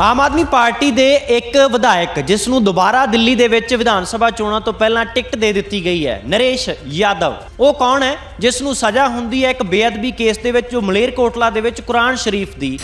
Aam Aadmi party ਦੇ ਇੱਕ ਵਿਧਾਇਕ, ਜਿਸ ਨੂੰ ਦੁਬਾਰਾ ਦਿੱਲੀ ਦੇ ਵਿੱਚ ਵਿਧਾਨ ਸਭਾ ਚੋਣਾਂ ਤੋਂ ਪਹਿਲਾਂ ਟਿਕਟ ਦੇ ਦਿੱਤੀ ਗਈ ਹੈ, ਨਰੇਸ਼ ਯਾਦਵ। ਉਹ ਕੌਣ ਹੈ? ਜਿਸ ਨੂੰ ਸਜ਼ਾ ਹੁੰਦੀ ਹੈ ਇੱਕ ਬੇਅਦਬੀ ਕੇਸ ਦੇ ਵਿੱਚ, ਜੋ ਮਲੇਰਕੋਟਲਾ ਦੇ ਵਿੱਚ ਕੁਰਾਨ ਸ਼ਰੀਫ ਦੀ।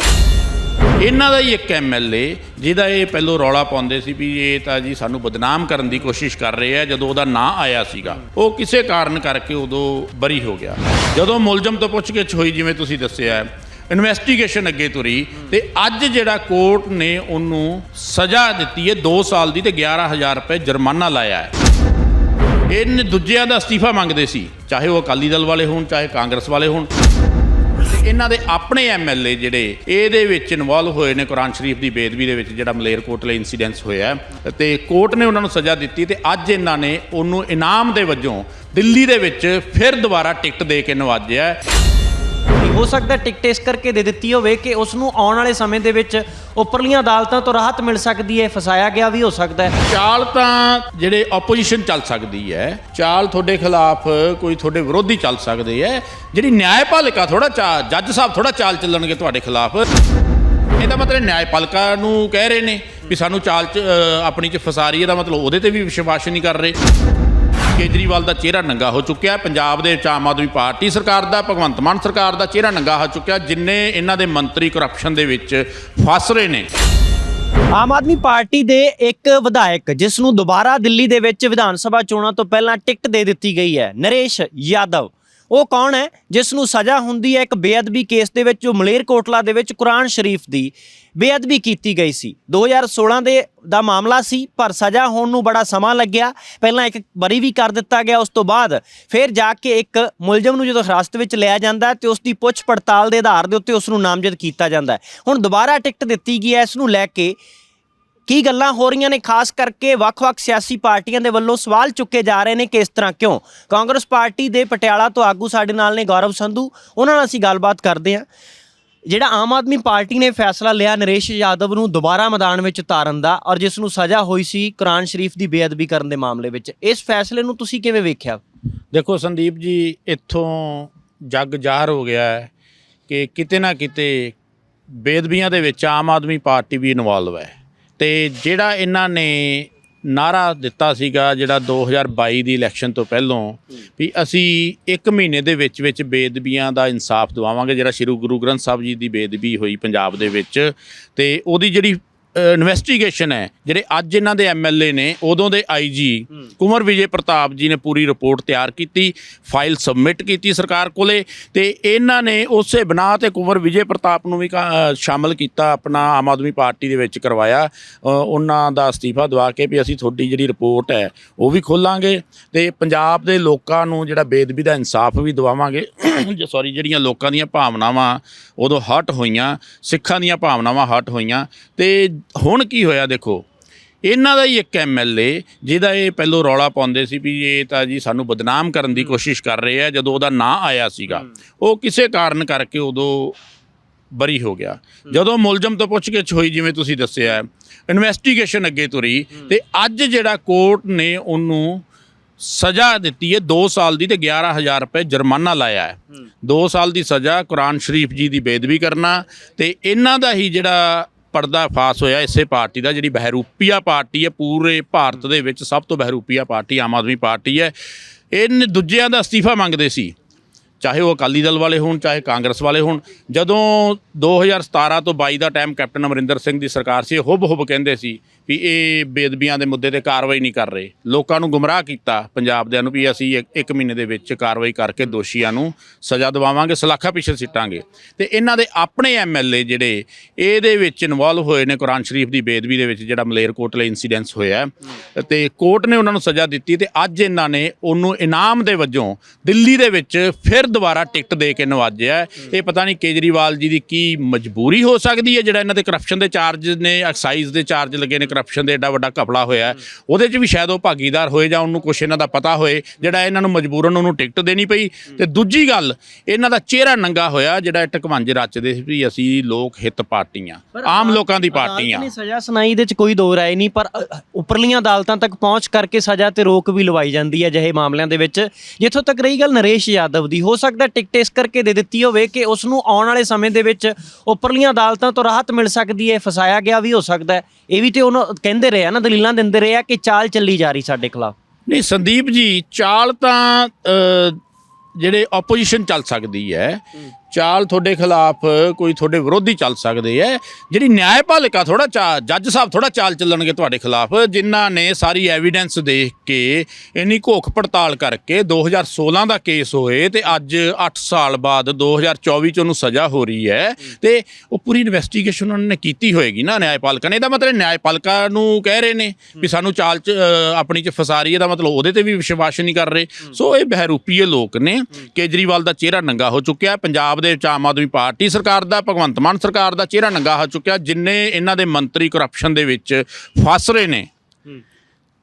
ਇਹਨਾਂ ਦਾ ਹੀ ਇੱਕ ਐਮਐਲਏ ਜਿਹਦਾ ਇਹ ਪਹਿਲੋਂ ਰੌਲਾ ਪਾਉਂਦੇ ਸੀ ਵੀ ਇਹ ਤਾਂ ਜੀ ਸਾਨੂੰ ਬਦਨਾਮ ਕਰਨ ਦੀ ਕੋਸ਼ਿਸ਼ ਕਰ ਰਹੇ ਆ, ਜਦੋਂ ਉਹਦਾ ਨਾਂ ਆਇਆ ਸੀਗਾ। ਉਹ ਕਿਸੇ ਕਾਰਨ ਕਰਕੇ ਉਦੋਂ ਬਰੀ ਹੋ ਗਿਆ। ਜਦੋਂ ਮੁਲਜ਼ਮ ਤੋਂ ਪੁੱਛਗਿੱਛ ਹੋਈ, ਜਿਵੇਂ ਤੁਸੀਂ ਦੱਸਿਆ ਇਨਵੈਸਟੀਗੇਸ਼ਨ ਅੱਗੇ ਤੁਰੀ ਤੇ ਅੱਜ ਜਿਹੜਾ ਕੋਰਟ ਨੇ ਉਹਨੂੰ ਸਜ਼ਾ ਦਿੱਤੀ ਹੈ 2 ਸਾਲ ਦੀ ਤੇ 11000 ਰੁਪਏ ਜੁਰਮਾਨਾ ਲਾਇਆ ਹੈ। ਇਹਨੇ ਦੂਜਿਆਂ ਦਾ ਅਸਤੀਫਾ ਮੰਗਦੇ ਸੀ ਚਾਹੇ ਉਹ ਅਕਾਲੀ ਦਲ ਵਾਲੇ ਹੋਣ ਚਾਹੇ ਕਾਂਗਰਸ ਵਾਲੇ ਹੋਣ। ਇਹਨਾਂ ਦੇ ਆਪਣੇ ਐਮਐਲਏ ਜਿਹੜੇ ਇਹਦੇ ਵਿੱਚ ਇਨਵੋਲਵ ਹੋਏ ਨੇ ਕੁਰਾਨ ਸ਼ਰੀਫ ਦੀ ਬੇਦਬੀ ਦੇ ਵਿੱਚ ਜਿਹੜਾ ਮਲੇਰਕੋਟਲੇ ਇਨਸੀਡੈਂਸ ਹੋਇਆ ਹੈ, ਤੇ ਕੋਰਟ ਨੇ ਉਹਨਾਂ ਨੂੰ ਸਜ਼ਾ ਦਿੱਤੀ ਤੇ ਅੱਜ ਇਹਨਾਂ ਨੇ ਉਹਨੂੰ ਇਨਾਮ ਦੇ ਵਜੋਂ ਦਿੱਲੀ ਦੇ ਵਿੱਚ ਫਿਰ ਦੁਬਾਰਾ ਟਿਕਟ ਦੇ ਕੇ ਨਵਾਜਿਆ ਹੋ ਸਕਦਾ ਟਿਕਟ ਇਸ ਕਰਕੇ ਦੇ ਦਿੱਤੀ ਹੋਵੇ ਕਿ ਉਸ ਨੂੰ ਆਉਣ ਵਾਲੇ ਸਮੇਂ ਦੇ ਵਿੱਚ ਉੱਪਰਲੀਆਂ ਅਦਾਲਤਾਂ ਤੋਂ ਰਾਹਤ ਮਿਲ ਸਕਦੀ ਹੈ, ਫਸਾਇਆ ਗਿਆ ਵੀ ਹੋ ਸਕਦਾ ਹੈ। ਚਾਲ ਤਾਂ ਜਿਹੜੇ ਆਪੋਜੀਸ਼ਨ ਚੱਲ ਸਕਦੀ ਹੈ, ਚਾਲ ਤੁਹਾਡੇ ਖਿਲਾਫ ਕੋਈ ਤੁਹਾਡੇ ਵਿਰੋਧੀ ਚੱਲ ਸਕਦੇ ਹੈ, ਜਿਹੜੀ ਨਿਆਂਪਾਲਿਕਾ ਥੋੜਾ ਜੱਜ ਸਾਹਿਬ ਥੋੜਾ ਚਾਲ ਚੱਲਣਗੇ ਤੁਹਾਡੇ ਖਿਲਾਫ। ਇਹਦਾ ਮਤਲਬ ਨਿਆਂਪਾਲਿਕਾ ਨੂੰ ਕਹਿ ਰਹੇ ਨੇ ਵੀ ਸਾਨੂੰ ਚਾਲ ਚ ਆਪਣੀ ਚ ਫਸਾ ਰਹੀ ਹੈ, ਇਹਦਾ ਮਤਲਬ ਉਹਦੇ ਤੇ ਵੀ ਵਿਸ਼ਵਾਸ ਨਹੀਂ ਕਰ ਰਹੇ। ਕੇਜਰੀਵਾਲ ਦਾ ਚਿਹਰਾ ਨੰਗਾ ਹੋ ਚੁੱਕਿਆ। ਪੰਜਾਬ ਦੇ ਵਿੱਚ ਆਮ ਆਦਮੀ ਪਾਰਟੀ ਸਰਕਾਰ ਦਾ, ਭਗਵੰਤ ਮਾਨ ਸਰਕਾਰ ਦਾ ਚਿਹਰਾ ਨੰਗਾ ਹੋ ਚੁੱਕਿਆ, ਜਿੰਨੇ ਇਹਨਾਂ ਦੇ ਮੰਤਰੀ ਕਰਪਸ਼ਨ ਦੇ ਵਿੱਚ ਫਸ ਰਹੇ ਨੇ। ਆਮ ਆਦਮੀ ਪਾਰਟੀ ਦੇ ਇੱਕ ਵਿਧਾਇਕ ਜਿਸ ਨੂੰ ਦੁਬਾਰਾ ਦਿੱਲੀ ਦੇ ਵਿੱਚ ਵਿਧਾਨ ਸਭਾ ਚੋਣਾਂ ਤੋਂ ਪਹਿਲਾਂ ਟਿਕਟ ਦੇ ਦਿੱਤੀ ਗਈ ਹੈ, ਨਰੇਸ਼ ਯਾਦਵ। ਉਹ ਕੌਣ ਹੈ? ਜਿਸ ਨੂੰ ਸਜ਼ਾ ਹੁੰਦੀ ਹੈ ਇੱਕ ਬੇਅਦਬੀ ਕੇਸ ਦੇ ਵਿੱਚ, ਜੋ ਮਲੇਰਕੋਟਲਾ ਦੇ ਵਿੱਚ ਕੁਰਾਨ ਸ਼ਰੀਫ ਦੀ ਬੇਅਦਬੀ ਕੀਤੀ ਗਈ ਸੀ। 2016 ਦੇ ਦਾ ਮਾਮਲਾ ਸੀ, ਪਰ ਸਜ਼ਾ ਹੋਣ ਨੂੰ ਬੜਾ ਸਮਾਂ ਲੱਗਿਆ। ਪਹਿਲਾਂ ਇੱਕ ਬਰੀ ਵੀ ਕਰ ਦਿੱਤਾ ਗਿਆ, ਉਸ ਤੋਂ ਬਾਅਦ ਫਿਰ ਜਾ ਕੇ ਇੱਕ ਮੁਲਜ਼ਮ ਨੂੰ ਜਦੋਂ ਹਿਰਾਸਤ ਵਿੱਚ ਲਿਆ ਜਾਂਦਾ ਹੈ ਤੇ ਉਸ ਦੀ ਪੁੱਛ ਪੜਤਾਲ ਦੇ ਆਧਾਰ ਦੇ ਉੱਤੇ ਉਸ ਨੂੰ ਨਾਮਜ਼ਦ ਕੀਤਾ ਜਾਂਦਾ ਹੁਣ ਦੁਬਾਰਾ ਟਿਕਟ ਦਿੱਤੀ ਗਈ ਹੈ, ਇਸ ਨੂੰ ਲੈ ਕੇ ਕੀ ਗੱਲਾਂ ਹੋ ਰਹੀਆਂ ਨੇ? ਖਾਸ ਕਰਕੇ ਵੱਖ-ਵੱਖ ਸਿਆਸੀ ਪਾਰਟੀਆਂ ਦੇ ਵੱਲੋਂ ਸਵਾਲ ਚੁੱਕੇ ਜਾ ਰਹੇ ਨੇ ਕਿ ਇਸ ਤਰ੍ਹਾਂ ਕਿਉਂ? ਕਾਂਗਰਸ ਪਾਰਟੀ ਦੇ ਪਟਿਆਲਾ ਤੋਂ ਆਗੂ ਸਾਡੇ ਨਾਲ ਨੇ ਗੌਰਵ ਸੰਧੂ। ਉਹਨਾਂ ਨਾਲ ਅਸੀਂ ਗੱਲਬਾਤ ਕਰਦੇ ਹਾਂ। ਜਿਹੜਾ ਆਮ ਆਦਮੀ ਪਾਰਟੀ ਨੇ ਫੈਸਲਾ ਲਿਆ ਨਰੇਸ਼ ਯਾਦਵ ਨੂੰ ਦੁਬਾਰਾ ਮੈਦਾਨ ਵਿੱਚ ਉਤਾਰਨ ਦਾ ਔਰ ਜਿਸ ਨੂੰ ਸਜ਼ਾ ਹੋਈ ਸੀ ਕੁਰਾਨ ਸ਼ਰੀਫ ਦੀ ਬੇਅਦਬੀ ਕਰਨ ਦੇ ਮਾਮਲੇ ਵਿੱਚ। ਇਸ ਫੈਸਲੇ ਨੂੰ ਤੁਸੀਂ ਕਿਵੇਂ ਵੇਖਿਆ? ਦੇਖੋ ਸੰਦੀਪ ਜੀ, ਇੱਥੋਂ ਜੱਗ ਜ਼ਾਹਰ ਹੋ ਗਿਆ ਹੈ ਕਿ ਕਿਤੇ ਨਾ ਕਿਤੇ ਬੇਦਬੀਆਂ ਦੇ ਵਿੱਚ ਆਮ ਆਦਮੀ ਪਾਰਟੀ ਵੀ ਇਨਵੋਲਵ ਹੈ। ਤੇ ਜਿਹੜਾ ਇਹਨਾਂ ਨੇ ਨਾਰਾ ਦਿੱਤਾ ਸੀਗਾ ਜਿਹੜਾ 2022 ਦੀ ਇਲੈਕਸ਼ਨ ਤੋਂ ਪਹਿਲਾਂ ਵੀ ਅਸੀਂ 1 ਮਹੀਨੇ ਦੇ ਵਿੱਚ ਵਿੱਚ ਬੇਦਬੀਆਂ ਦਾ ਇਨਸਾਫ ਦਿਵਾਵਾਂਗੇ, ਜਿਹੜਾ ਸ਼੍ਰੀ ਗੁਰੂ ਗ੍ਰੰਥ ਸਾਹਿਬ ਜੀ ਦੀ ਬੇਦਬੀ ਹੋਈ ਪੰਜਾਬ ਦੇ ਵਿੱਚ ਤੇ ਉਹਦੀ ਜਿਹੜੀ ਇਨਵੈਸਟੀਗੇਸ਼ਨ ਹੈ ਜਿਹੜੇ ਅੱਜ ਇਹਨਾਂ ਦੇ ਐਮਐਲਏ ਨੇ ਉਦੋਂ ਦੇ ਆਈਜੀ ਕੁਮਰ ਵਿਜੇ ਪ੍ਰਤਾਪ ਜੀ ਨੇ ਪੂਰੀ ਰਿਪੋਰਟ ਤਿਆਰ ਕੀਤੀ ਫਾਈਲ ਸਬਮਿਟ ਕੀਤੀ ਸਰਕਾਰ ਕੋਲੇ ਤੇ ਇਹਨਾਂ ਨੇ ਉਸੇ ਬਣਾ ਤੇ ਕੁਮਰ ਵਿਜੇ ਪ੍ਰਤਾਪ ਨੂੰ ਵੀ ਸ਼ਾਮਲ ਕੀਤਾ ਆਪਣਾ ਆਮ ਆਦਮੀ ਪਾਰਟੀ ਦੇ ਵਿੱਚ ਕਰਵਾਇਆ। ਉਹਨਾਂ ਦਾ ਅਸਤੀਫਾ ਦਵਾ ਕੇ ਵੀ ਅਸੀਂ ਤੁਹਾਡੀ ਜਿਹੜੀ ਰਿਪੋਰਟ ਹੈ ਉਹ ਵੀ ਖੋਲਾਂਗੇ। ਤੇ ਪੰਜਾਬ ਦੇ ਲੋਕਾਂ ਨੂੰ ਜਿਹੜਾ ਬੇਦਬੀ ਦਾ ਇਨਸਾਫ ਵੀ ਦਵਾਵਾਂਗੇ ਸੌਰੀ ਜਿਹੜੀਆਂ ਲੋਕਾਂ ਦੀਆਂ ਭਾਵਨਾਵਾਂ ਉਦੋਂ ਹਟ ਹੋਈਆਂ ਸਿੱਖਾਂ ਦੀਆਂ ਭਾਵਨਾਵਾਂ ਹਟ ਹੋਈਆਂ ਤੇ ਹੁਣ ਕੀ ਹੋਇਆ ਦੇਖੋ ਇਹਨਾਂ ਦਾ ਹੀ ਇੱਕ ਐਮਐਲਏ ਜਿਹਦਾ ਇਹ ਪਹਿਲੋਂ ਰੌਲਾ ਪਾਉਂਦੇ ਸੀ ਵੀ ਇਹ ਤਾਂ ਜੀ ਸਾਨੂੰ ਬਦਨਾਮ ਕਰਨ ਦੀ ਕੋਸ਼ਿਸ਼ ਕਰ ਰਹੇ ਆ ਜਦੋਂ ਉਹਦਾ ਨਾਂ ਆਇਆ ਸੀਗਾ। ਉਹ ਕਿਸੇ ਕਾਰਨ ਕਰਕੇ ਉਦੋਂ ਬਰੀ ਹੋ ਗਿਆ। ਜਦੋਂ ਮੁਲਜ਼ਮ ਤੋਂ ਪੁੱਛਗਿੱਛ ਹੋਈ ਜਿਵੇਂ ਤੁਸੀਂ ਦੱਸਿਆ ਇਨਵੈਸਟੀਗੇਸ਼ਨ ਅੱਗੇ ਤੁਰੀ ਤੇ ਅੱਜ ਜਿਹੜਾ ਕੋਰਟ ਨੇ ਉਹਨੂੰ ਸਜ਼ਾ ਦਿੱਤੀ ਹੈ 2 ਸਾਲ ਦੀ ਤੇ 11000 ਰੁਪਏ ਜੁਰਮਾਨਾ ਲਾਇਆ ਹੈ। 2 ਸਾਲ ਦੀ ਸਜ਼ਾ ਕੁਰਾਨ ਸ਼ਰੀਫ ਜੀ ਦੀ ਬੇਦਬੀ ਕਰਨਾ ਤੇ ਇਹਨਾਂ ਦਾ ਹੀ ਜਿਹੜਾ ਪਰਦਾ ਫਾਸ ਹੋਇਆ ਇਸੇ ਪਾਰਟੀ ਦਾ, ਜਿਹੜੀ ਬਹਿਰੂਪੀਆ ਪਾਰਟੀ ਹੈ, ਪੂਰੇ ਭਾਰਤ ਦੇ ਵਿੱਚ ਸਭ ਤੋਂ ਬਹਿਰੂਪੀਆ ਪਾਰਟੀ, ਆਮ ਆਦਮੀ ਪਾਰਟੀ ਹੈ। ਇਹਨੇ ਦੂਜਿਆਂ ਦਾ ਅਸਤੀਫਾ ਮੰਗਦੇ ਸੀ, ਚਾਹੇ ਉਹ ਅਕਾਲੀ ਦਲ ਵਾਲੇ ਹੋਣ, ਚਾਹੇ ਕਾਂਗਰਸ ਵਾਲੇ ਹੋਣ। ਜਦੋਂ 2017 ਤੋਂ 22 ਦਾ ਟਾਈਮ ਕੈਪਟਨ ਅਮਰਿੰਦਰ ਸਿੰਘ ਦੀ ਸਰਕਾਰ ਸੀ ਹੁਬ ਹੁਬ ਕਹਿੰਦੇ ਸੀ ਵੀ ਇਹ ਬੇਦਬੀਆਂ ਦੇ ਮੁੱਦੇ ਤੇ ਕਾਰਵਾਈ ਨਹੀਂ ਕਰ ਰਹੇ। ਲੋਕਾਂ ਨੂੰ ਗੁੰਮਰਾਹ ਕੀਤਾ ਪੰਜਾਬ ਦਿਆਂ ਨੂੰ ਵੀ ਅਸੀਂ ਇੱਕ- ਮਹੀਨੇ ਦੇ ਵਿੱਚ ਕਾਰਵਾਈ ਕਰਕੇ ਦੋਸ਼ੀਆਂ ਨੂੰ ਸਜ਼ਾ ਦਿਵਾਵਾਂਗੇ ਸਲਾਖਾ ਪਿੱਛੇ ਸਿੱਟਾਂਗੇ। ਤੇ ਇਹਨਾਂ ਦੇ ਆਪਣੇ ਐਮਐਲਏ ਜਿਹੜੇ ਇਹਦੇ ਵਿੱਚ ਇਨਵੋਲਵ ਹੋਏ ਨੇ ਕੁਰਾਨ ਸ਼ਰੀਫ ਦੀ ਬੇਦਬੀ ਦੇ ਵਿੱਚ ਜਿਹੜਾ ਮਲੇਰਕੋਟਲੇ ਇਨਸੀਡੈਂਸ ਹੋਇਆ। ਹੈ, ਤੇ ਕੋਰਟ ਨੇ ਉਹਨਾਂ ਨੂੰ ਸਜ਼ਾ ਦਿੱਤੀ ਤੇ ਅੱਜ ਇਹਨਾਂ ਨੇ ਉਹਨੂੰ ਇਨਾਮ ਦੇ ਵਜੋਂ ਦਿੱਲੀ ਦੇ ਵਿੱਚ ਫਿਰ ਦੁਬਾਰਾ ਟਿਕਟ ਦੇ ਕੇ ਨਵਾਜਿਆ। ਇਹ ਪਤਾ ਨਹੀਂ ਕੇਜਰੀਵਾਲ ਜੀ ਦੀ ਕੀ ਮਜਬੂਰੀ ਹੋ ਸਕਦੀ ਹੈ ਜਿਹੜਾ ਇਹਨਾਂ ਦੇ ਕਰਪਸ਼ਨ ਦੇ ਚਾਰਜ ਨੇ ਐਕਸਾਈਜ਼ ਦੇ ਚਾਰਜ ਲੱਗੇ ਨੇ ਕਰਪਸ਼ਨ ਦੇ ਏਡਾ ਵੱਡਾ ਘਪਲਾ ਹੋਇਆ। ਉਹਦੇ 'ਚ ਵੀ ਸ਼ਾਇਦ ਉਹ ਭਾਗੀਦਾਰ ਹੋਏ ਜਾਂ ਉਹਨੂੰ ਕੁਛ ਇਹਨਾਂ ਦਾ ਪਤਾ ਹੋਏ ਜਿਹੜਾ ਇਹਨਾਂ ਨੂੰ ਮਜਬੂਰਨ ਉਹਨੂੰ ਟਿਕਟ ਦੇਣੀ ਪਈ। ਤੇ ਦੂਜੀ ਗੱਲ ਇਹਨਾਂ ਦਾ ਚਿਹਰਾ ਨੰਗਾ ਹੋਇਆ ਜਿਹੜਾ ਟਕਵੰਜ ਰਚਦੇ ਸੀ ਵੀ ਅਸੀਂ ਲੋਕ ਹਿੱਤ ਪਾਰਟੀਆਂ ਆਮ ਲੋਕਾਂ ਦੀ ਪਾਰਟੀਆਂ। ਅਦਾਲਤ ਨੇ ਸਜ਼ਾ ਸੁਣਾਈ ਇਹਦੇ ਚ ਕੋਈ ਦੋ ਰਾਏ ਨਹੀਂ ਪਰ ਉੱਪਰਲੀਆਂ ਅਦਾਲਤਾਂ ਤੱਕ ਪਹੁੰਚ ਕਰਕੇ ਸਜ਼ਾ ਤੇ ਰੋਕ ਵੀ ਲਵਾਈ ਜਾਂਦੀ ਹੈ ਅਜਿਹੇ ਮਾਮਲਿਆਂ ਦੇ ਵਿੱਚ। ਜਿੱਥੋਂ ਤੱਕ ਰਹੀ ਗੱਲ ਨਰੇਸ਼ ਯਾਦਵ ਦੀ ਹੋ ਸਕਦਾ ਟਿਕਟ ਇਸ ਕਰਕੇ ਦੇ ਦਿੱਤੀ ਹੋਵੇ ਕਿ ਉਸ ਨੂੰ ਆਉਣ ਵਾਲੇ ਸਮੇਂ ਦੇ ਵਿੱਚ ਉੱਪਰਲੀਆਂ ਅਦਾਲਤਾਂ ਤੋਂ ਰਾਹਤ ਮਿਲ ਸਕਦੀ ਹੈ ਫਸਾਇਆ ਗਿਆ ਵੀ ਹੋ ਸਕਦਾ ਇਹ ਵੀ ਤੇ ਉਹਨਾਂ ਕਹਿੰਦੇ ਰਹੇ ਆ ਨਾ ਦਲੀਲਾਂ ਦਿੰਦੇ ਰਹੇ ਆ ਕਿ ਚਾਲ ਚੱਲੀ ਜਾ ਰਹੀ ਸਾਡੇ ਖਿਲਾਫ। ਨਹੀਂ ਸੰਦੀਪ ਜੀ ਚਾਲ ਤਾਂ ਜਿਹੜੇ ਆਪੋਜੀਸ਼ਨ ਚੱਲ ਸਕਦੀ ਹੈ। ਚਾਲ ਤੁਹਾਡੇ ਖਿਲਾਫ ਕੋਈ ਤੁਹਾਡੇ ਵਿਰੋਧੀ ਚੱਲ ਸਕਦੇ ਹੈ ਜਿਹੜੀ ਨਿਆਂਪਾਲਿਕਾ ਥੋੜਾ ਜੱਜ ਸਾਹਿਬ ਥੋੜਾ ਚਾਲ ਚੱਲਣਗੇ ਤੁਹਾਡੇ ਖਿਲਾਫ ਜਿਨ੍ਹਾਂ ਨੇ ਸਾਰੀ ਐਵੀਡੈਂਸ ਦੇਖ ਕੇ ਇੰਨੀ ਘੋਖ ਪੜਤਾਲ ਕਰਕੇ 2016 ਦਾ ਕੇਸ ਹੋਏ ਤੇ ਅੱਜ 8 ਸਾਲ ਬਾਅਦ 2024 ਚ ਉਹਨੂੰ ਸਜ਼ਾ ਹੋ ਰਹੀ ਹੈ ਤੇ ਉਹ ਪੂਰੀ ਇਨਵੈਸਟੀਗੇਸ਼ਨ ਉਹਨਾਂ ਨੇ ਕੀਤੀ ਹੋਏਗੀ ਨਾ ਨਿਆਂਪਾਲਿਕਾ ਨੇ। ਇਹਦਾ ਮਤਲਬ ਨਿਆਂਪਾਲਿਕਾ ਨੂੰ ਕਹਿ ਰਹੇ ਨੇ ਵੀ ਸਾਨੂੰ ਚਾਲ ਚ ਆਪਣੀ ਚ ਫਸਾ ਰਹੀ ਹੈ ਦਾ ਮਤਲਬ ਉਹਦੇ ਤੇ ਵੀ ਵਿਸ਼ਵਾਸ ਨਹੀਂ ਕਰ ਰਹੇ। ਸੋ ਇਹ ਬਹਿਰੂਪੀਏ ਲੋਕ ਨੇ। ਕੇਜਰੀਵਾਲ ਦਾ ਚਿਹਰਾ ਨੰਗਾ ਹੋ ਚੁੱਕਿਆ। ਪੰਜਾਬ ਦੇ ਵਿੱਚ ਆਮ ਆਦਮੀ ਪਾਰਟੀ ਸਰਕਾਰ ਦਾ, ਭਗਵੰਤ ਮਾਨ ਸਰਕਾਰ ਦਾ ਚਿਹਰਾ ਨੰਗਾ ਹੋ ਚੁੱਕਿਆ, ਜਿੰਨੇ ਇਹਨਾਂ ਦੇ ਮੰਤਰੀ ਕਰਪਸ਼ਨ ਦੇ ਵਿੱਚ ਫਸ ਰਹੇ ਨੇ।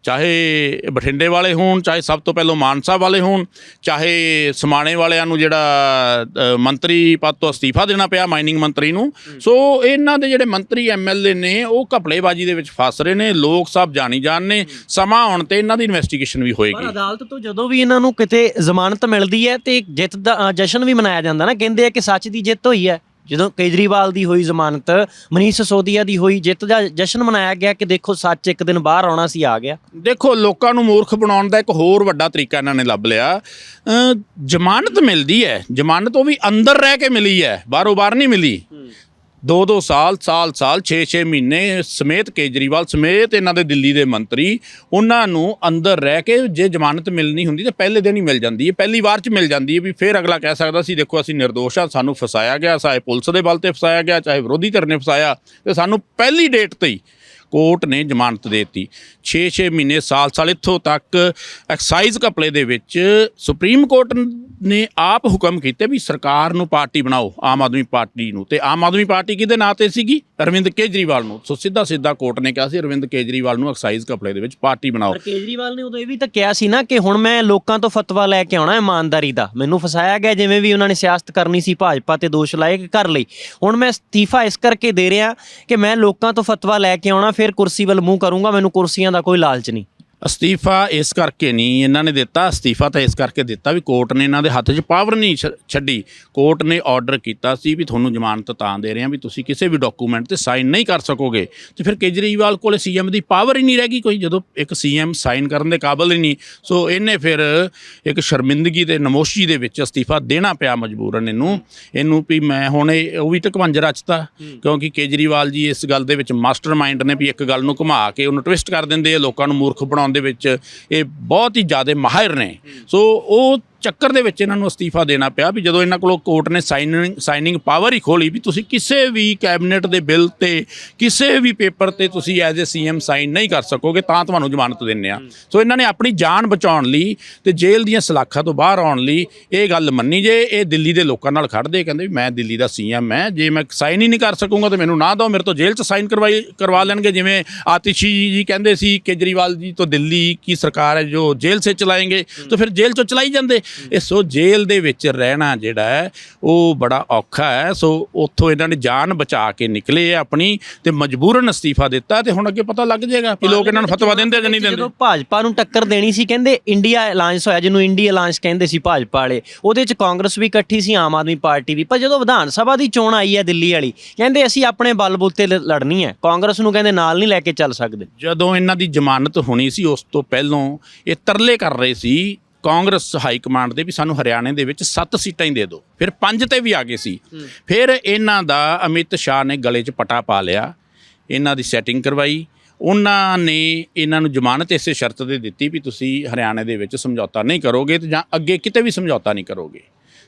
ਚਾਹੇ ਬਠਿੰਡੇ ਵਾਲੇ ਹੋਣ ਚਾਹੇ ਸਭ ਤੋਂ ਪਹਿਲਾਂ ਮਾਨਸਾ ਵਾਲੇ ਹੋਣ ਚਾਹੇ ਸਮਾਣੇ ਵਾਲਿਆਂ ਨੂੰ ਜਿਹੜਾ ਮੰਤਰੀ ਪਦ ਤੋਂ ਅਸਤੀਫਾ ਦੇਣਾ ਪਿਆ ਮਾਈਨਿੰਗ ਮੰਤਰੀ ਨੂੰ। ਸੋ ਇਹਨਾਂ ਦੇ ਜਿਹੜੇ ਮੰਤਰੀ ਐਮਐਲਏ ਨੇ ਉਹ ਘਪਲੇਬਾਜ਼ੀ ਦੇ ਵਿੱਚ ਫਸ ਰਹੇ ਨੇ ਲੋਕ ਸਭ ਜਾਣੀ ਜਾਣ ਨੇ ਸਮਾਂ ਆਉਣ ਤੇ ਇਹਨਾਂ ਦੀ ਇਨਵੈਸਟੀਗੇਸ਼ਨ ਵੀ ਪਰ ਹੋਏਗੀ ਅਦਾਲਤ ਤੋਂ ਜਦੋਂ ਵੀ ਇਹਨਾਂ ਨੂੰ ਕਿਤੇ ਜ਼ਮਾਨਤ ਮਿਲਦੀ ਹੈ ਤੇ ਜਿੱਤ ਦਾ ਜਸ਼ਨ ਵੀ ਮਨਾਇਆ ਜਾਂਦਾ ਨਾ ਕਹਿੰਦੇ ਆ ਕਿ ਸੱਚ ਦੀ ਜਿੱਤ ਹੋਈ ਹੈ। ਜਦੋਂ ਕੇਜਰੀਵਾਲ ਦੀ ਹੋਈ ਜ਼ਮਾਨਤ, ਮਨੀਸ਼ ਸਿਸੋਦੀਆ ਦੀ ਹੋਈ ਜਿੱਤ ਦਾ ਜਸ਼ਨ ਮਨਾਇਆ ਗਿਆ ਕਿ ਦੇਖੋ ਸੱਚ ਇੱਕ ਦਿਨ ਬਾਹਰ ਆਉਣਾ ਸੀ, ਆ ਗਿਆ। ਦੇਖੋ, ਲੋਕਾਂ ਨੂੰ ਮੂਰਖ ਬਣਾਉਣ ਦਾ ਇੱਕ ਹੋਰ ਵੱਡਾ ਤਰੀਕਾ ਇਹਨਾਂ ਨੇ ਲੱਭ ਲਿਆ। ਅਹ, ਜ਼ਮਾਨਤ ਮਿਲਦੀ ਹੈ, ਜ਼ਮਾਨਤ ਉਹ ਵੀ ਅੰਦਰ ਰਹਿ ਕੇ ਮਿਲੀ ਹੈ, ਬਾਹਰੋਂ ਬਾਹਰ ਨਹੀਂ ਮਿਲੀ। ਦੋ ਦੋ ਸਾਲ ਸਾਲ ਸਾਲ 6-6 ਮਹੀਨੇ ਸਮੇਤ ਕੇਜਰੀਵਾਲ ਸਮੇਤ ਇਹਨਾਂ ਦੇ ਦਿੱਲੀ ਦੇ ਮੰਤਰੀ ਉਹਨਾਂ ਨੂੰ ਅੰਦਰ ਰਹਿ ਕੇ ਜੇ ਜ਼ਮਾਨਤ ਮਿਲਣੀ ਹੁੰਦੀ ਤਾਂ ਪਹਿਲੇ ਦਿਨ ਹੀ ਮਿਲ ਜਾਂਦੀ ਹੈ, ਪਹਿਲੀ ਵਾਰ 'ਚ ਮਿਲ ਜਾਂਦੀ ਹੈ ਵੀ ਫਿਰ ਅਗਲਾ ਕਹਿ ਸਕਦਾ ਸੀ, ਦੇਖੋ ਅਸੀਂ ਨਿਰਦੋਸ਼ ਆ ਸਾਨੂੰ ਫਸਾਇਆ ਗਿਆ, ਚਾਹੇ ਪੁਲਿਸ ਦੇ ਬਲ ਤੇ ਫਸਾਇਆ ਗਿਆ, ਚਾਹੇ ਵਿਰੋਧੀ ਧਿਰ ਨੇ ਫਸਾਇਆ, ਤੇ ਸਾਨੂੰ ਪਹਿਲੀ ਡੇਟ ਤੇ ਹੀ ਕੋਰਟ ਨੇ ਜ਼ਮਾਨਤ ਦੇ ਦਿੱਤੀ। 6-6 ਮਹੀਨੇ ਸਾਲ-ਸਾਲ ਇੱਥੋਂ ਤੱਕ ਐਕਸਾਈਜ਼ ਘਪਲੇ ਦੇ ਵਿੱਚ ਸੁਪਰੀਮ ਕੋਰਟ ਨੇ ਆਪ ਹੁਕਮ ਕੀਤੇ ਵੀ ਸਰਕਾਰ ਨੂੰ ਪਾਰਟੀ ਬਣਾਓ, ਆਮ ਆਦਮੀ ਪਾਰਟੀ ਨੂੰ। ਤੇ ਆਮ ਆਦਮੀ ਪਾਰਟੀ ਕਿਹਦੇ ਨਾਂ ਤੇ ਸੀਗੀ? ਅਰਵਿੰਦ ਕੇਜਰੀਵਾਲ ਨੂੰ। ਸੋ ਸਿੱਧਾ ਸਿੱਧਾ ਕੋਰਟ ਨੇ ਕਿਹਾ ਸੀ, ਅਰਵਿੰਦ ਕੇਜਰੀਵਾਲ ਨੂੰ ਐਕਸਾਈਜ਼ ਘਪਲੇ ਦੇ ਵਿੱਚ ਪਾਰਟੀ ਬਣਾਓ। ਪਰ ਕੇਜਰੀਵਾਲ ਨੇ ਉਦੋਂ ਇਹ ਵੀ ਤਾਂ ਕਿਹਾ ਸੀ ਨਾ ਕਿ ਹੁਣ ਮੈਂ ਲੋਕਾਂ ਤੋਂ ਫਤਵਾ ਲੈ ਕੇ ਆਉਣਾ ਇਮਾਨਦਾਰੀ ਦਾ। ਮੈਨੂੰ ਫਸਾਇਆ ਗਿਆ ਜਿਵੇਂ ਵੀ ਉਹਨਾਂ ਨੇ ਸਿਆਸਤ ਕਰਨੀ ਸੀ ਭਾਜਪਾ ਤੇ ਦੋਸ਼ ਲਾਏ ਕਿ ਕਰ ਲਈ। ਹੁਣ ਮੈਂ ਅਸਤੀਫਾ ਇਸ ਕਰਕੇ ਦੇ ਰਿਹਾ ਕਿ ਮੈਂ ਲੋਕਾਂ ਤੋਂ ਫਤਵਾ ਲੈ ਕੇ ਆਉਣਾ, ਫਿਰ ਕੁਰਸੀ ਵੱਲ ਮੂੰਹ ਕਰੂੰਗਾ, ਮੈਨੂੰ ਕੁਰਸੀਆਂ ਦਾ ਕੋਈ ਲਾਲਚ ਨਹੀਂ। ਅਸਤੀਫਾ ਇਸ ਕਰਕੇ ਨਹੀਂ ਇਹਨਾਂ ਨੇ ਦਿੱਤਾ ਅਸਤੀਫਾ ਤਾਂ ਇਸ ਕਰਕੇ ਦਿੱਤਾ ਵੀ ਕੋਰਟ ਨੇ ਇਹਨਾਂ ਦੇ ਹੱਥ 'ਚ ਪਾਵਰ ਨਹੀਂ ਛ- ਛੱਡੀ। ਕੋਰਟ ਨੇ ਆਰਡਰ ਕੀਤਾ ਸੀ ਵੀ ਤੁਹਾਨੂੰ ਜ਼ਮਾਨਤ ਤਾਂ ਦੇ ਰਹੇ ਹਾਂ ਵੀ ਤੁਸੀਂ ਕਿਸੇ ਵੀ ਡਾਕੂਮੈਂਟ ਤੇ ਸਾਈਨ ਨਹੀਂ ਕਰ ਸਕੋਗੇ। ਤੇ ਫਿਰ ਕੇਜਰੀਵਾਲ ਕੋਲੇ ਸੀਐਮ ਦੀ ਪਾਵਰ ਹੀ ਨਹੀਂ ਰਹਿ ਗਈ ਕੋਈ ਜਦੋਂ ਇੱਕ ਸੀਐਮ ਸਾਈਨ ਕਰਨ ਦੇ ਕਾਬਿਲ ਹੀ ਨਹੀਂ। ਸੋ ਇਹਨੇ ਫਿਰ ਇੱਕ ਸ਼ਰਮਿੰਦਗੀ ਤੇ ਨਮੋਸ਼ੀ ਦੇ ਵਿੱਚ ਅਸਤੀਫਾ ਦੇਣਾ ਪਿਆ ਮਜਬੂਰਨ ਇਹਨੂੰ। ਇਹਨੂੰ ਵੀ ਮੈਂ ਹੁਣ ਇਹ ਉਹ ਵੀ ਟਕਵੰਜ ਰਚਤਾ ਕਿਉਂਕਿ ਕੇਜਰੀਵਾਲ ਜੀ ਇਸ ਗੱਲ ਦੇ ਵਿੱਚ ਮਾਸਟਰਮਾਈਂਡ ਨੇ ਵੀ ਇੱਕ ਗੱਲ ਨੂੰ ਘੁਮਾ ਕੇ ਉਹਨੂੰ ਟਵਿਸਟ ਕਰ ਦਿੰਦੇ ਆ ਲੋਕਾਂ ਨੂੰ ਮੂਰਖ ਬਣਾਉਣ ਦੇ ਵਿੱਚ ਇਹ ਬਹੁਤ ਹੀ ਜ਼ਿਆਦਾ ਮਾਹਿਰ ਨੇ। ਸੋ ਉਹ ਚੱਕਰ ਦੇ ਵਿੱਚ ਇਹਨਾਂ ਨੂੰ ਅਸਤੀਫਾ ਦੇਣਾ ਪਿਆ ਵੀ ਜਦੋਂ ਇਹਨਾਂ ਕੋਲੋਂ ਕੋਰਟ ਨੇ ਸਾਈਨਿੰਗ ਸਾਈਨਿੰਗ ਪਾਵਰ ਹੀ ਖੋਲੀ ਵੀ ਤੁਸੀਂ ਕਿਸੇ ਵੀ ਕੈਬਨਿਟ ਦੇ ਬਿੱਲ ਤੇ ਕਿਸੇ ਵੀ ਪੇਪਰ ਤੇ ਤੁਸੀਂ ਐਜ਼ ਅ ਸੀਐਮ ਸਾਈਨ ਨਹੀਂ ਕਰ ਸਕੋਗੇ ਤਾਂ ਤੁਹਾਨੂੰ ਜ਼ਮਾਨਤ ਦਿੰਨੇ ਆ। ਸੋ ਇਹਨਾਂ ਨੇ ਆਪਣੀ ਜਾਨ ਬਚਾਉਣ ਲਈ ਤੇ ਜੇਲ੍ਹ ਦੀਆਂ ਸਲਾਖਾਂ ਤੋਂ ਬਾਹਰ ਆਉਣ ਲਈ ਇਹ ਗੱਲ ਮੰਨੀ ਜੇ ਇਹ ਦਿੱਲੀ ਦੇ ਲੋਕਾਂ ਨਾਲ ਖੜਦੇ ਕਹਿੰਦੇ ਵੀ ਮੈਂ ਦਿੱਲੀ ਦਾ ਸੀਐਮ ਹੈ ਜੇ ਮੈਂ ਸਾਈਨ ਹੀ ਨਹੀਂ ਕਰ ਸਕੂੰਗਾ ਤੇ ਮੈਨੂੰ ਨਾ ਦਿਓ ਮੇਰੇ ਤੋਂ ਜੇਲ੍ਹ 'ਚ ਸਾਈਨ ਕਰਵਾਈ ਕਰਵਾ ਲੈਣਗੇ ਜਿਵੇਂ ਆਤਿਸ਼ੀ ਜੀ ਕਹਿੰਦੇ ਸੀ ਕੇਜਰੀਵਾਲ ਜੀ ਤੋਂ ਦਿੱਲੀ ਕੀ ਸਰਕਾਰ ਹੈ ਜੋ ਜੇਲ੍ਹ ਸੇ ਚਲਾਏਂਗੇ ਤਾਂ ਫਿਰ ਜੇਲ੍ਹ 'ਚੋਂ ਚਲਾਈ ਜਾਂਦੇ। ਇਹ ਸੋ ਜੇਲ੍ਹ ਦੇ ਵਿੱਚ ਰਹਿਣਾ ਜਿਹੜਾ ਹੈ ਉਹ ਬੜਾ ਔਖਾ ਹੈ। ਸੋ ਉੱਥੋਂ ਇਹਨਾਂ ਨੇ ਜਾਨ ਬਚਾ ਕੇ ਨਿਕਲੇ ਆ ਆਪਣੀ ਤੇ ਮਜਬੂਰਨ ਅਸਤੀਫਾ ਦਿੱਤਾ ਤੇ ਹੁਣ ਅੱਗੇ ਪਤਾ ਲੱਗ ਜਾਏਗਾ ਕਿ ਲੋਕ ਇਹਨਾਂ ਨੂੰ ਫਤਵਾ ਦਿੰਦੇ ਜਾਂ ਨਹੀਂ ਦਿੰਦੇ। ਜਦੋਂ ਭਾਜਪਾ ਨੂੰ ਟੱਕਰ ਦੇਣੀ ਸੀ ਕਹਿੰਦੇ ਇੰਡੀਆ ਅਲਾਈਅੰਸ ਹੋਇਆ ਜਿਹਨੂੰ ਇੰਡੀਆ ਅਲਾਈਅੰਸ ਕਹਿੰਦੇ ਸੀ ਭਾਜਪਾ ਵਾਲੇ ਉਹਦੇ ਚ ਕਾਂਗਰਸ ਵੀ ਇਕੱਠੀ ਸੀ ਆਮ ਆਦਮੀ ਪਾਰਟੀ ਵੀ। ਪਰ ਜਦੋਂ ਵਿਧਾਨ ਸਭਾ ਦੀ ਚੋਣ ਆਈ ਹੈ ਦਿੱਲੀ ਵਾਲੀ ਕਹਿੰਦੇ ਅਸੀਂ ਆਪਣੇ ਬਲਬੂਤੇ ਲ- ਲੜਨੀ ਹੈ। ਕਾਂਗਰਸ ਨੂੰ ਕਹਿੰਦੇ ਨਾਲ ਨਹੀਂ ਲੈ ਕੇ ਚੱਲ ਸਕਦੇ। ਜਦੋਂ ਇਹਨਾਂ ਦੀ ਜ਼ਮਾਨਤ ਹੋਣੀ ਸੀ ਉਸ ਤੋਂ ਪਹਿਲਾਂ ਇਹ ਤਰਲੇ ਕਰ ਰਹੇ ਸੀ ਕਾਂਗਰਸ ਹਾਈ ਕਮਾਂਡ ਦੇ ਵੀ ਸਾਨੂੰ ਹਰਿਆਣੇ ਦੇ ਵਿੱਚ 7 ਸੀਟਾਂ ਹੀ ਦੇ ਦਿਓ। ਫਿਰ 5 ਤੇ ਵੀ ਆ ਗਏ ਸੀ। ਫਿਰ ਇਹਨਾਂ ਦਾ ਅਮਿਤ ਸ਼ਾਹ ਨੇ ਗਲੇ 'ਚ ਪਟਾ ਪਾ ਲਿਆ। ਇਹਨਾਂ ਦੀ ਸੈਟਿੰਗ ਕਰਵਾਈ। ਉਹਨਾਂ ਨੇ ਇਹਨਾਂ ਨੂੰ ਜ਼ਮਾਨਤ ਇਸੇ ਸ਼ਰਤ ਤੇ ਦਿੱਤੀ ਵੀ ਤੁਸੀਂ ਹਰਿਆਣੇ ਦੇ ਵਿੱਚ ਸਮਝੌਤਾ ਨਹੀਂ ਕਰੋਗੇ ਤੇ ਜਾਂ ਅੱਗੇ ਕਿਤੇ ਵੀ ਸਮਝੌਤਾ ਨਹੀਂ ਕਰੋਗੇ।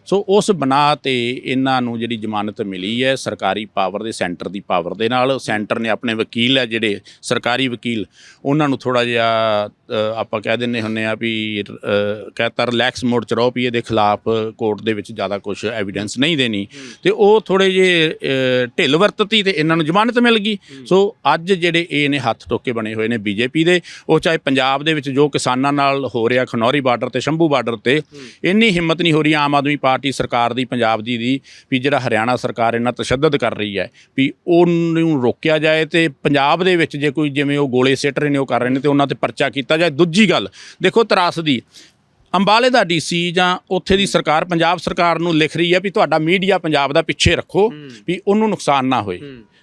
ਸੋ ਉਸ ਬਣਾ ਤੇ ਇਹਨਾਂ ਨੂੰ ਜਿਹੜੀ ਜ਼ਮਾਨਤ ਮਿਲੀ ਹੈ ਸਰਕਾਰੀ ਪਾਵਰ ਦੇ ਸੈਂਟਰ ਦੀ ਪਾਵਰ ਦੇ ਨਾਲ। ਸੈਂਟਰ ਨੇ ਆਪਣੇ ਵਕੀਲ ਹੈ ਜਿਹੜੇ ਸਰਕਾਰੀ ਵਕੀਲ ਉਹਨਾਂ ਨੂੰ ਥੋੜਾ ਜਿਹਾ ਆਪਾਂ ਕਹਿ ਦਿੰਨੇ ਹੁੰਨੇ ਆ ਵੀ ਕਹਤਾ ਰਿਲੈਕਸ ਮੋਡ ਚ ਰਹੋ ਵੀ ਇਹਦੇ ਖਿਲਾਫ ਕੋਰਟ ਦੇ ਵਿੱਚ ਜ਼ਿਆਦਾ ਕੁਝ ਐਵੀਡੈਂਸ ਨਹੀਂ ਦੇਣੀ। ਤੇ ਉਹ ਥੋੜੇ ਜੇ ਅ, ਢਿੱਲ ਵਰਤਤੀ ਤੇ ਇਹਨਾਂ ਨੂੰ ਜ਼ਮਾਨਤ ਮਿਲ ਗਈ। ਸੋ ਅੱਜ ਜਿਹੜੇ ਇਹ ਨੇ ਹੱਥ ਟੋਕੇ ਬਣੇ ਹੋਏ ਨੇ ਬੀਜੇਪੀ ਦੇ ਉਹ ਚਾਹੇ ਪੰਜਾਬ ਦੇ ਵਿੱਚ ਜੋ ਕਿਸਾਨਾਂ ਨਾਲ ਹੋ ਰਿਹਾ ਖਨੌਰੀ ਬਾਰਡਰ ਤੇ ਸ਼ੰਭੂ ਬਾਰਡਰ ਤੇ ਇੰਨੀ ਹਿੰਮਤ ਨਹੀਂ ਹੋ ਰਹੀ ਆਮ ਆਦਮੀ ਪਾਰਟੀ ਸਰਕਾਰ ਦੀ ਪੰਜਾਬ ਦੀ ਦੀ ਵੀ ਜਿਹੜਾ ਹਰਿਆਣਾ ਸਰਕਾਰ ਇਹਨਾਂ ਤਸ਼ੱਦਦ ਕਰ ਰਹੀ ਹੈ ਵੀ ਉਹਨੂੰ ਰੋਕਿਆ ਜਾਏ ਤੇ ਪੰਜਾਬ ਦੇ ਵਿੱਚ ਜੇ ਕੋਈ ਜਿਵੇਂ ਉਹ ਗੋਲੇ ਸਿੱਟ ਰਹੇ ਨੇ ਉਹ ਕਰ ਰਹੇ ਨੇ ਤੇ ਉਹਨਾਂ ਤੇ ਪਰਚਾ ਕੀਤਾ ਜਾਏ ਦੂਜੀ ਗੱਲ ਦੇਖੋ ਤਰਾਸਦੀ ਅੰਬਾਲੇ ਦਾ ਡੀਸੀ ਜਾਂ ਉੱਥੇ ਦੀ ਸਰਕਾਰ ਪੰਜਾਬ ਸਰਕਾਰ ਨੂੰ ਲਿਖ ਰਹੀ ਹੈ ਵੀ ਤੁਹਾਡਾ ਮੀਡੀਆ ਪੰਜਾਬ ਦਾ ਪਿੱਛੇ ਰੱਖੋ ਵੀ ਉਹਨੂੰ ਨੁਕਸਾਨ ਨਾ ਹੋਏ।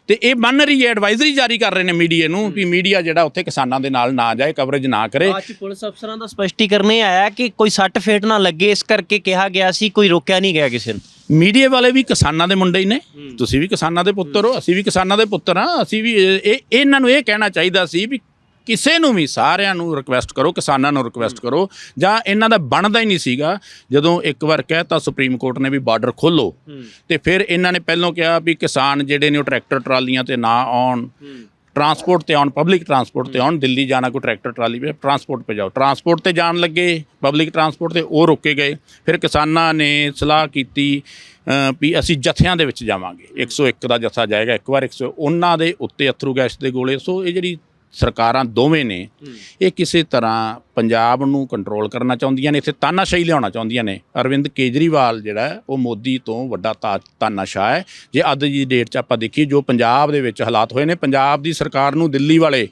ਤੇ ਇਹ ਮੰਨ ਰਹੀ ਹੈ ਐਡਵਾਈਜ਼ਰੀ ਜਾਰੀ ਕਰ ਰਹੇ ਨੇ ਮੀਡੀਆ ਨੂੰ ਵੀ ਮੀਡੀਆ ਜਿਹੜਾ ਉੱਥੇ ਕਿਸਾਨਾਂ ਦੇ ਨਾਲ ਨਾ ਜਾਏ ਕਵਰੇਜ ਨਾ ਕਰੇ। ਚ ਪੁਲਿਸ ਅਫਸਰਾਂ ਦਾ ਸਪਸ਼ਟੀਕਰਨ ਇਹ ਆਇਆ ਕਿ ਕੋਈ ਸੱਟ ਫੇਟ ਨਾ ਲੱਗੇ ਇਸ ਕਰਕੇ ਕਿਹਾ ਗਿਆ ਸੀ ਕੋਈ ਰੋਕਿਆ ਨਹੀਂ ਗਿਆ ਕਿਸੇ ਨੂੰ। ਮੀਡੀਆ ਵਾਲੇ ਵੀ ਕਿਸਾਨਾਂ ਦੇ ਮੁੰਡੇ ਹੀ ਨੇ। ਤੁਸੀਂ ਵੀ ਕਿਸਾਨਾਂ ਦੇ ਪੁੱਤਰ ਹੋ ਅਸੀਂ ਵੀ ਕਿਸਾਨਾਂ ਦੇ ਪੁੱਤਰ ਹਾਂ ਅਸੀਂ ਵੀ ਇਹ- ਇਹਨਾਂ ਨੂੰ ਇਹ ਕਹਿਣਾ ਚਾਹੀਦਾ ਸੀ ਵੀ ਕਿਸੇ ਨੂੰ ਵੀ ਸਾਰਿਆਂ ਨੂੰ ਰਿਕਵੈਸਟ ਕਰੋ ਕਿਸਾਨਾਂ ਨੂੰ ਰਿਕਵੈਸਟ ਕਰੋ ਜਾਂ ਇਹਨਾਂ ਦਾ ਬਣਦਾ ਹੀ ਨਹੀਂ ਸੀਗਾ। ਜਦੋਂ ਇੱਕ ਵਾਰ ਕਹਿਤਾ ਸੁਪਰੀਮ ਕੋਰਟ ਨੇ ਵੀ ਬਾਰਡਰ ਖੋਲੋ ਤੇ ਫਿਰ ਇਹਨਾਂ ਨੇ ਪਹਿਲਾਂ ਕਿਹਾ ਵੀ ਕਿਸਾਨ ਜਿਹੜੇ ਨੇ ਉਹ ਟਰੈਕਟਰ ਟਰਾਲੀਆਂ ਤੇ ਨਾ ਆਉਣ। ਟਰਾਂਸਪੋਰਟ ਤੇ ਆਉਣ ਪਬਲਿਕ ਟਰਾਂਸਪੋਰਟ ਤੇ ਆਉਣ ਦਿੱਲੀ ਜਾਣਾ ਕੋਈ ਟਰੈਕਟਰ ਟਰਾਲੀ ਵੇ ਟਰਾਂਸਪੋਰਟ ਤੇ ਜਾਓ। ਟਰਾਂਸਪੋਰਟ ਤੇ ਜਾਣ ਲੱਗੇ ਪਬਲਿਕ ਟਰਾਂਸਪੋਰਟ ਤੇ ਉਹ ਰੋਕੇ ਗਏ। ਫਿਰ ਕਿਸਾਨਾਂ ਨੇ ਸਲਾਹ ਕੀਤੀ ਵੀ ਅਸੀਂ ਜਥਿਆਂ ਦੇ ਵਿੱਚ ਜਾਵਾਂਗੇ। 101 ਦਾ ਜਥਾ ਜਾਏਗਾ ਇੱਕ ਵਾਰ 100 ਉਹਨਾਂ ਦੇ ਉੱਤੇ ਅਥਰੂ ਗੈਸ ਦੇ ਗੋਲੇ। ਸੋ ਇਹ ਜਿਹੜੀ ਸਰਕਾਰਾਂ ਦੋਵੇਂ ਨੇ ਇਹ ਕਿਸੇ ਤਰ੍ਹਾਂ ਪੰਜਾਬ ਨੂੰ ਕੰਟਰੋਲ ਕਰਨਾ ਚਾਹੁੰਦੀਆਂ ਨੇ ਇੱਥੇ ਤਾਨਾਸ਼ਾਹੀ ਲਿਆਉਣਾ ਚਾਹੁੰਦੀਆਂ ਨੇ। ਅਰਵਿੰਦ ਕੇਜਰੀਵਾਲ ਜਿਹੜਾ ਉਹ ਮੋਦੀ ਤੋਂ ਵੱਡਾ ਤਾਨਾਸ਼ਾਹ ਹੈ। ਜੇ ਅੱਜ ਦੀ ਡੇਟ 'ਚ ਆਪਾਂ ਦੇਖੀਏ ਜੋ ਪੰਜਾਬ ਦੇ ਵਿੱਚ ਹਾਲਾਤ ਹੋਏ ਨੇ ਪੰਜਾਬ ਦੀ ਸਰਕਾਰ ਨੂੰ ਦਿੱਲੀ ਵਾਲੇ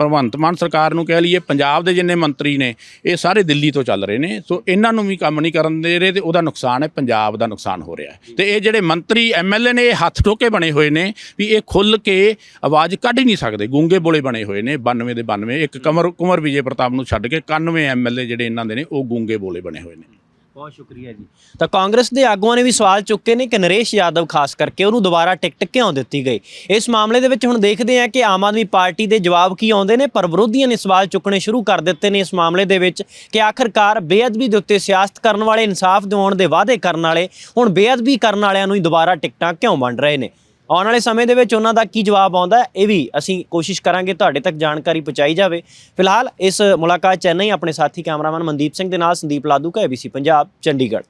ਭਗਵੰਤ ਮਾਨ ਸਰਕਾਰ ਨੂੰ ਕਹਿ ਲਈਏ, ਪੰਜਾਬ ਦੇ ਜਿੰਨੇ ਮੰਤਰੀ ਨੇ, ਇਹ ਸਾਰੇ ਦਿੱਲੀ ਤੋਂ ਚੱਲ ਰਹੇ ਨੇ, ਸੋ ਇਹਨਾਂ ਨੂੰ ਵੀ ਕੰਮ ਨਹੀਂ ਕਰਨ ਦੇ ਰਹੇ ਤੇ ਉਹਦਾ ਨੁਕਸਾਨ ਹੈ, ਪੰਜਾਬ ਦਾ ਨੁਕਸਾਨ ਹੋ ਰਿਹਾ ਹੈ। ਤੇ ਇਹ ਜਿਹੜੇ ਮੰਤਰੀ ਐਮਐਲਏ ਨੇ, ਇਹ ਹੱਥ ਠੋਕੇ ਬਣੇ ਹੋਏ ਨੇ ਵੀ ਇਹ ਖੁੱਲ ਕੇ ਆਵਾਜ਼ ਕੱਢ ਹੀ ਨਹੀਂ ਸਕਦੇ, ਗੂੰਗੇ ਬੋਲੇ ਬਣੇ ਹੋਏ ਨੇ 92 ਦੇ 92 ਇੱਕ ਕਮਰ, ਕੁਮਰ ਵਿਜੇ ਪ੍ਰਤਾਪ ਨੂੰ ਛੱਡ ਕੇ 91 ਐਮਐਲਏ ਜਿਹੜੇ ਇਹਨਾਂ ਦੇ ਨੇ, ਉਹ ਗੂੰਗੇ ਬੋਲੇ ਬਣੇ ਹੋਏ ਨੇ। ਬਹੁਤ ਸ਼ੁਕਰੀਆ ਜੀ। ਤਾਂ ਕਾਂਗਰਸ ਦੇ ਆਗੂਆਂ ਨੇ ਵੀ ਸਵਾਲ ਚੁੱਕੇ ਨੇ ਕਿ ਨਰੇਸ਼ ਯਾਦਵ ਖਾਸ ਕਰਕੇ ਉਹਨੂੰ ਦੁਬਾਰਾ ਟਿਕਟ ਕਿਉਂ ਦਿੱਤੀ ਗਈ? ਇਸ ਮਾਮਲੇ ਦੇ ਵਿੱਚ ਹੁਣ ਦੇਖਦੇ ਹਾਂ ਕਿ ਆਮ ਆਦਮੀ ਪਾਰਟੀ ਦੇ ਜਵਾਬ ਕੀ ਆਉਂਦੇ ਨੇ, ਪਰ ਵਿਰੋਧੀਆਂ ਨੇ ਸਵਾਲ ਚੁੱਕਣੇ ਸ਼ੁਰੂ ਕਰ ਦਿੱਤੇ ਨੇ ਇਸ ਮਾਮਲੇ ਦੇ ਵਿੱਚ ਕਿ ਆਖਰਕਾਰ ਬੇਅਦਬੀ ਦੇ ਉੱਤੇ ਸਿਆਸਤ ਕਰਨ ਵਾਲੇ, ਇਨਸਾਫ ਦਿਵਾਉਣ ਦੇ ਵਾਅਦੇ ਕਰਨ ਵਾਲੇ, ਹੁਣ ਬੇਅਦਬੀ ਕਰਨ ਵਾਲਿਆਂ ਨੂੰ ਹੀ ਦੁਬਾਰਾ ਟਿਕਟਾਂ ਕਿਉਂ ਵੰਡ ਰਹੇ ਨੇ? ਆਉਣ ਵਾਲੇ ਸਮੇਂ ਦੇ ਵਿੱਚ ਉਹਨਾਂ ਦਾ ਕੀ ਜਵਾਬ ਆਉਂਦਾ ਇਹ ਵੀ ਅਸੀਂ ਕੋਸ਼ਿਸ਼ ਕਰਾਂਗੇ ਤੁਹਾਡੇ ਤੱਕ ਜਾਣਕਾਰੀ ਪਹੁੰਚਾਈ ਜਾਵੇ। ਫਿਲਹਾਲ ਇਸ ਮੁਲਾਕਾਤ ਚੈਨਈ ਆਪਣੇ ਸਾਥੀ ਕੈਮਰਾਮੈਨ ਮਨਦੀਪ ਸਿੰਘ ਦੇ ਨਾਲ ਸੰਦੀਪ ਲਾਦੂ ਕਾ ABC ਪੰਜਾਬ, ਚੰਡੀਗੜ੍ਹ।